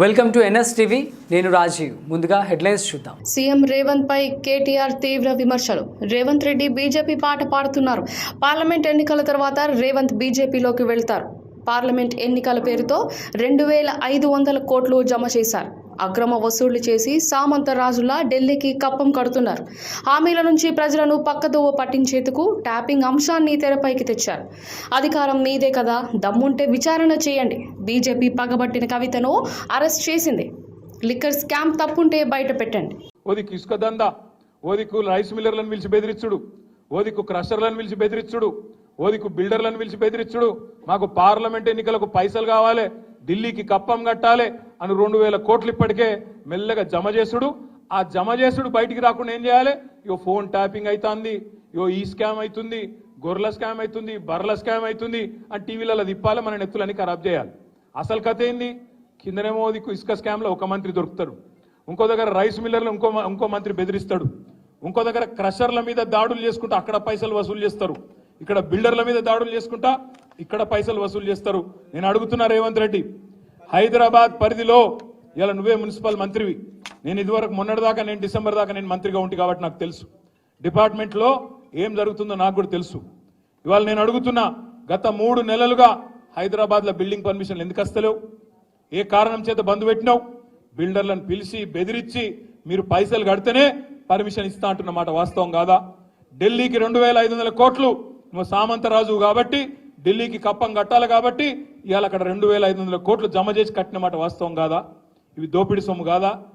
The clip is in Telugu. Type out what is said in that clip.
వెల్కమ్ టు ఎన్ఎస్ టీవీ నేను రాజీవ్. ముందుగా హెడ్లైన్స్ చూద్దాం. సీఎం రేవంత్ పై కేటీఆర్ తీవ్ర విమర్శలు. రేవంత్ రెడ్డి బీజేపీ పాట పాడుతున్నారు. పార్లమెంట్ ఎన్నికల తర్వాత రేవంత్ బీజేపీలోకి వెళ్తారు. పార్లమెంట్ ఎన్నికల పేరుతో రెండు వేల ఐదు వందల కోట్లు జమ చేశారు. అక్రమ వసూళ్ళు చేసి సామంత రాజులా ఢిల్లీకి కప్పం కడుతున్నారు. హామీల నుంచి ప్రజలను పక్కదోవ పట్టించేందుకు ట్యాపింగ్ అంశాన్ని తెరపైకి తెచ్చారు. అధికారం మీదే కదా దమ్ముంటే విచారణ చేయండి. బీజేపీ పగబట్టిన కవితను అరెస్ట్ చేసింది. లిక్కర్ స్కామ్ తప్పుంటే బయట పెట్టండి. ఓదికు ఇసుక దందా. ఓదికు రైస్ మిల్లర్లను పిలిచి బెదిరించుడు ఓదికు క్రషర్లను పిలిచి బెదిరించుడు ఓదికు బిల్డర్లను పిలిచి బెదిరించుడు మాకు పార్లమెంట్ ఎన్నికలకు పైసలు కావాలి. ఢిల్లీకి కప్పం కట్టాలి. అని రెండు వేల కోట్లు ఇప్పటికే మెల్లగా జమ చేసుడు. ఆ జమ చేసుడు బయటికి రాకుండా ఏం చేయాలి? ఇగో ఫోన్ ట్యాపింగ్ అవుతుంది ఇగో ఈ స్కామ్ అవుతుంది గొర్రెల స్కామ్ అవుతుంది బర్రెల స్కామ్ అవుతుంది అని టీవీలలో తిప్పాలి. మన నెత్తులని ఖరాబ్ చేయాలి. అసలు కథ ఏంది? కిందనేమో దిక్కు ఇసుక స్కామ్లో ఒక మంత్రి దొరుకుతాడు. ఇంకో దగ్గర రైస్ మిల్లర్లు ఇంకో మ- ఇంకో మంత్రి బెదిరిస్తాడు. ఇంకో దగ్గర క్రషర్ల మీద దాడులు చేసుకుంటా అక్కడ పైసలు వసూలు చేస్తారు. ఇక్కడ బిల్డర్ల మీద దాడులు చేసుకుంటా ఇక్కడ పైసలు వసూలు చేస్తారు. నేను అడుగుతున్నా రేవంత్ రెడ్డి హైదరాబాద్ పరిధిలో ఇలా నువ్వే మున్సిపల్ మంత్రివి. నేను ఇదివరకు మొన్నటి దాకా నేను డిసెంబర్ దాకా నేను మంత్రిగా ఉంటి కాబట్టి నాకు తెలుసు. డిపార్ట్మెంట్లో ఏం జరుగుతుందో నాకు కూడా తెలుసు. ఇవాళ నేను అడుగుతున్నా గత మూడు నెలలుగా హైదరాబాద్లో బిల్డింగ్ పర్మిషన్లు ఎందుకు వస్తలేవు ఏ కారణం చేత బంద్ పెట్టినావు? బిల్డర్లను పిలిచి బెదిరించి మీరు పైసలు కడితేనే పర్మిషన్ ఇస్తా అంటున్నమాట వాస్తవం కాదా? ఢిల్లీకి రెండు వేల ఐదు వందల కోట్లు నువ్వు సామంతరాజు కాబట్టి ఢిల్లీకి కప్పం కట్టాలి కాబట్టి ఇవాళ అక్కడ రెండు వేల ఐదు వందల కోట్లు జమ చేసి కట్టిన మాట వాస్తవం కాదా? ఇవి దోపిడీ సొమ్ము కాదా?